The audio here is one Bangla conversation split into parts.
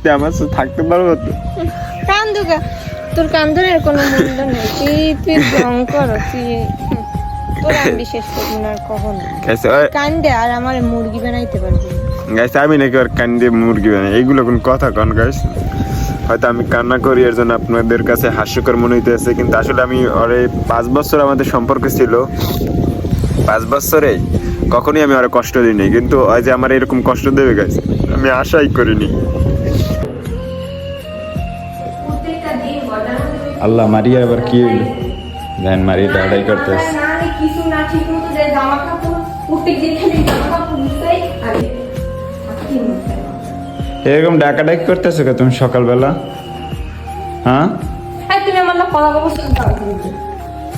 তুই আমার সাথে থাকতে পারব তো? কান্দুকা তোর কান্দনের কোনো মূল্য নেই। তুই তুই রং কর তুই তোর আমি বিশেষ করব না আর কখনো। কান্দে আর আমার মুরগি বানাইতে পারবি। গাইস আমি নাকি আর কান দিয়ে মুরগি বানাই। এইগুলো কোন কথা কন গাইস? হয়তো আমি কান্না করি এর জন্য আপনাদের কাছে হাস্যকর মনে হইতেছে কিন্তু আসলে আমি ওরে পাঁচ বছর আমাদের সম্পর্ক ছিল। পাঁচ বছরে কখনোই আমি আরও কষ্ট দিইনি কিন্তু আজ যে আমার এরকম কষ্ট দেবে গাইস আমি আশাই করিনি। আল্লাহ মারিয়া এবার কি হইল? জান মারিয়া দাঁড়াই করতেছে। কিছু না ঠিক মতো যে জামা কাপড় প্রত্যেক খালি জামা কাপড় দিতেই আরে কি? এরকম ডাকাডাকি করতেছো কে তুমি সকালবেলা? হ্যাঁ? তুমি আমার না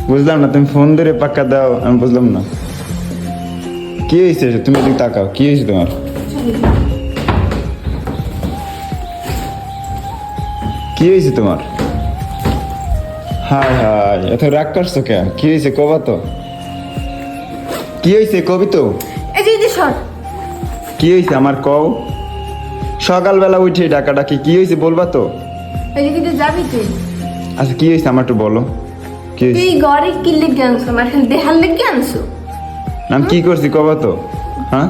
বুঝলাম না তুমি ফোন ধরে পাক্কা দাও আমি বুঝলাম না। কি হয়েছে তুমি এদিকে তাকাও কি হয়েছে তোমার? কি হয়েছে তোমার? হায় হায় এত রাগ করছ কে? কি হয়েছে কবা তো? কি হয়েছে কবি তো? এই যে সর। কি হয়েছে আমার কও? সকালবেলা উঠে ডাকা ডাকি কি হয়েছে বলবা তো? এই যে কিন্তু যাবি তুই। আচ্ছা কি হয়েছে আমার একটু বলো। কি হয়েছে? তুই ঘরে কি লেগে আনছো? আমার খালি দেহার লেগে আনছো আমি কি করছি কবা তো? হ্যাঁ?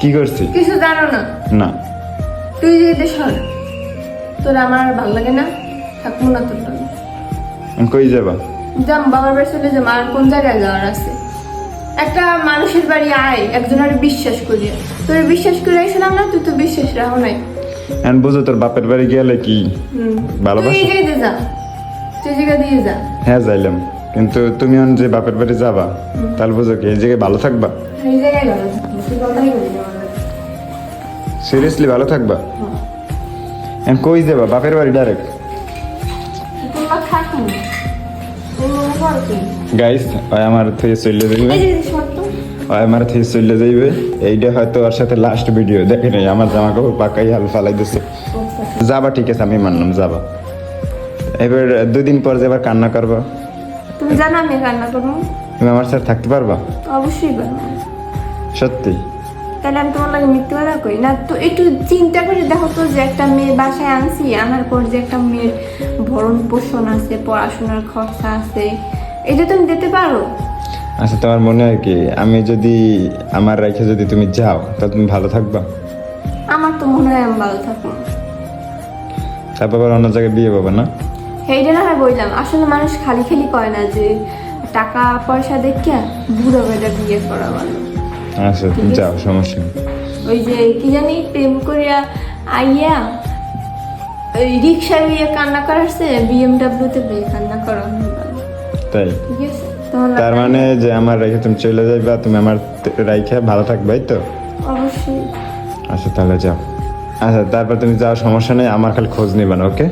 কি করছি? কিছু জানো না? না। তুই যে এই যে সর তোর আমার ভালো লাগে না? থাকব না তোর কই যাবা? যাম বাবার বাড়ি চলে যাম আর কোন জায়গায় যাওয়ার আছে? একটা মানুষের বাড়ি আয় একজনের বিশ্বাস করি। তোর বিশ্বাস করে আইছিলাম না তুই তো বিশ্বাস রাখো নাই। এখন বুঝো তোর বাপের বাড়ি গেলে কি। ভালোবাসা? তুই জায়গায় যা তুই জায়গা দিয়ে যা। হ্যাঁ যাইলাম। কিন্তু তুমি এখন যে বাপের বাড়ি যাবা তাহলে বুঝো কি এই জায়গায় ভালো থাকবা? এই জায়গায় ভালো। সিরিয়াসলি ভালো থাকবা? এখন কই যাবা? বাপের বাড়ি ডাইরেক্ট গাইস ওই আমার থেকে চলে যাইবে। ওই আমার থেকে চলে যাইবে। এইটা হয়তো ওর সাথে লাস্ট ভিডিও দেখে নাই আমার জামা কাপড় পাকাই হাল ফালাই দিছে যাবা ঠিক আছে আমি মানলাম যাবা। এবার দুদিন পর যে এবার কান্না করবা। তুমি জানো আমি রান্না করব তুমি আমার সাথে থাকতে পারবা? অবশ্যই পারব সত্যি? তাহলে আমি তোমার লাগে মৃত্যু কথা কই না তো একটু চিন্তা করে দেখো তো যে একটা মেয়ে বাসায় আনছি আনার পর যে একটা মেয়ের ভরণ পোষণ আছে পড়াশোনার খরচা আছে এটা তুমি দিতে পারো? আচ্ছা তোমার মনে হয় কি আমি যদি আমার রেখে যদি তুমি যাও তা তুমি ভালো থাকবা? আমার তো মনে হয় আমি ভালো থাকব। তারপর আবার অন্য জায়গায় বিয়ে পাবো না? সেইটা না হয় বললাম আসলে মানুষ খালি খালি কয় না যে টাকা পয়সা দেখিয়া বুড়ো বেটা বিয়ে করা ভালো আচ্ছা যাও সমস্যা নেই। ওই যে কি জানি প্রেম করিয়া আইয়া ওই রিক্সায় বিয়ে কান্না করাচ্ছে বিএমডাব্লিউতে বিয়ে কান্না করা। তাই? ঠিক আছে তার মানে যে আমার রেখে তুমি চলে যাইবা তুমি আমার রাইখে ভালো থাকবে এই তো? অবশ্যই। আচ্ছা তাহলে যাও। আচ্ছা তারপর তুমি যাও সমস্যা নেই আমার খালি খোঁজ নিবা না ওকে?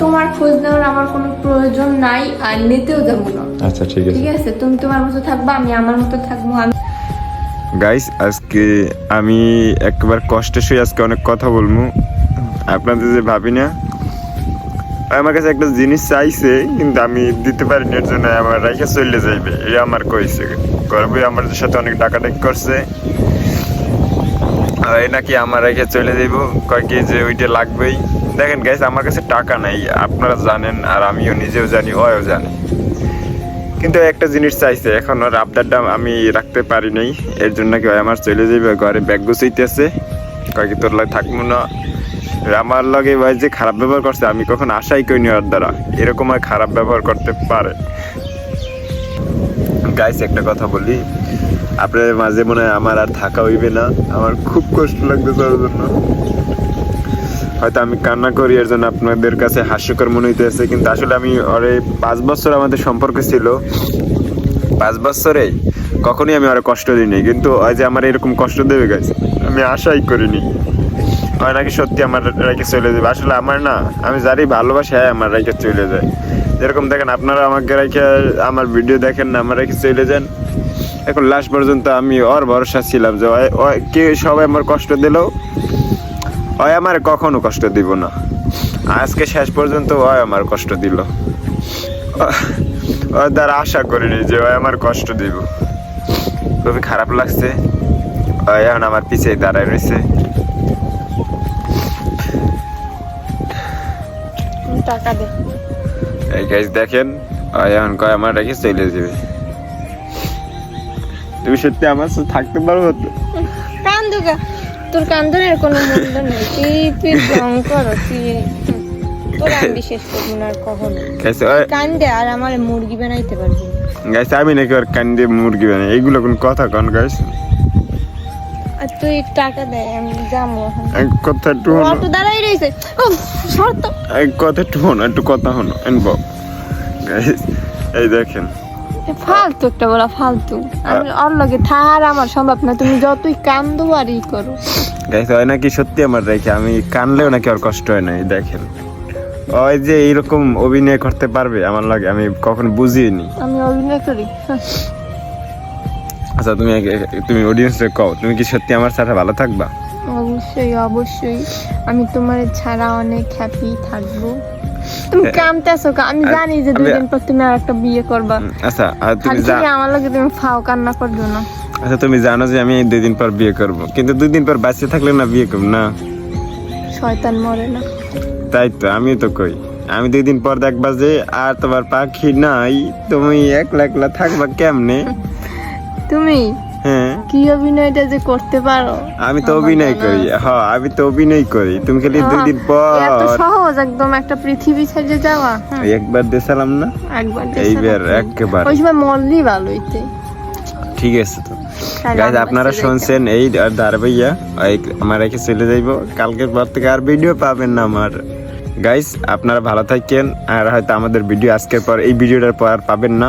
তোমার খোঁজ নেওয়ার আমার কোনো প্রয়োজন নাই আর নিতেও যাব না। আচ্ছা ঠিক আছে। ঠিক আছে তুমি তোমার মতো থাকবা আমি আমার মতো থাকব আমি গাইস আজকে আমি একবার কষ্টে শুয়ে আজকে অনেক কথা বলব। আপনাদের যে ভাবি না, আমার কাছে একটা জিনিস চাইছে, কিন্তু আমি দিতে পারিনি, এর জন্য আমার রাইখে চলে যাইবে। এই আমার কইছে করবে আমার সাথে অনেক ডাকাডাকি করছে। এই নাকি আমার রেখে চলে যাইব, কয় কি যে ওইটা লাগবেই। দেখেন গাইস আমার কাছে টাকা নাই, আপনারা জানেন আর আমিও নিজেও জানি ওও জানে। কিন্তু একটা জিনিস চাইছে, এখন ওর আবদারটা আমি রাখতে পারি নাই এর জন্য কি আমার চলে যাবে ঘরে ব্যাগ গুছাইতেছে। কয় কি তোর লাগে থাকব না? আমার লগে ভাই যে খারাপ ব্যবহার করছে, আমি কখন আশাই করিনি ওর দ্বারা। এরকম আর খারাপ ব্যবহার করতে পারে। গাইস একটা কথা বলি। আপনাদের মাঝে মনে হয় আমার আর থাকা হইবে না? আমার খুব কষ্ট লাগতেছে ওর জন্য। হয়তো আমি কান্না করি, এর জন্য আপনাদের কাছে হাস্যকর মনে হইতেছে, কিন্তু আসলে আমি ওরে পাঁচ বছর আমাদের সম্পর্ক ছিল। পাঁচ বছরে কখনোই আমি আরও কষ্ট দিইনি, কিন্তু ওই যে আমার এরকম কষ্ট দেবে গেছে আমি আশাই করিনি। হয় নাকি সত্যি আমার রেখে চলে যাবে? আসলে আমার না, আমি যারই ভালোবাসি হ্যাঁ আমার রেখে চলে যায়। যেরকম দেখেন, আপনারা আমাকে রেখে আমার ভিডিও দেখেন না, আমার রেখে চলে যান। এখন লাস্ট পর্যন্ত আমি ওর ভরসা ছিলাম যে কে সবাই আমার কষ্ট দিলেও ওই আমার কখনো কষ্ট দিব না। আজকে শেষ পর্যন্ত ওই আমার কষ্ট দিল। দ্বারা আশা করিনি যে ওই আমার কষ্ট দিব। খুবই খারাপ লাগছে। এখন আমার পিছিয়ে দাঁড়ায় রয়েছে। টাকা দে। এই গাইজ দেখেন এখন কয় আমার রেখে চলে যাবে। তুমি সত্যি আমার সাথে থাকতে পারব তো? কান্দুকা তোর কান্দনের কোনো মূল্য নেই। তুই তুই জং করো তুই তোর আমি বিশেষ করব না আর কখনো। গাইছে কান্দে আর আমার মুরগি বানাইতে পারবি না। গাইছে আমি নাকি ওর কান্দে মুরগি বানাই। এইগুলো কোন কথা কন গাইস? আর তুই টাকা দে আমি যাব কথা হনো অটো দাঁড়াই রয়েছে। ও শর্ত। এক কথা একটু হনো একটু কথা হনো এনবো। গাইস এই দেখেন। ফালতু একটা বলা ফালতু। আমি ওর লগে আমার সম্ভব না তুমি যতই কান্দো আর ই করো। গাইস হয় নাকি সত্যি আমার রেখে আমি কানলেও নাকি আর কষ্ট হয় না দেখেন। ওই যে অভিনয় করতে পারবে আমার লাগে আমি কখন বুঝিনি। আমি অভিনয় করি। আচ্ছা তুমি আগে- তুমি অডিয়েন্সে কও তুমি কি সত্যি আমার সাথে ভালো থাকবা? অবশ্যই অবশ্যই। আমি তোমার ছাড়া অনেক হ্যাপি থাকব। তুমি কামতেছো আমি জানি যে দুই দিন পর তুমি আর একটা বিয়ে করবা। আচ্ছা আর তুমি যা আমার লগে তুমি ফাও কান্না করছ না। আচ্ছা তুমি জানো যে আমি দুই দিন পর বিয়ে করব কিন্তু দুই দিন পর বাঁচিয়ে থাকলে না বিয়ে করব না? শয়তান মরে না। তাই তো আমিও তো কই। আমি দুই দিন পর দেখবা যে আর তোমার পাখি নাই তুমি একলা একলা থাকবা কেমনে? তুমি কি অভিনয়টা যে করতে পারো? আমি তো অভিনয় করি হ্যাঁ আমি তো অভিনয় করি। তুমি খালি দুই দিন এত সহজ একদম একটা পৃথিবী ছেড়ে যাওয়া একবার দেখালাম না? একবার এইবার দেখালাম। ওই সময় মরলি ভালো হইতে ঠিক আছে তো। গাইজ আপনারা শুনছেন এই দার ভাইয়া আমার রেখে চলে যাইব। কালকের পর থেকে আর ভিডিও পাবেন না আমার। গাইস আপনারা ভালো থাকেন আর হয়তো আমাদের ভিডিও আজকের পর এই ভিডিওটার পর আর পাবেন না।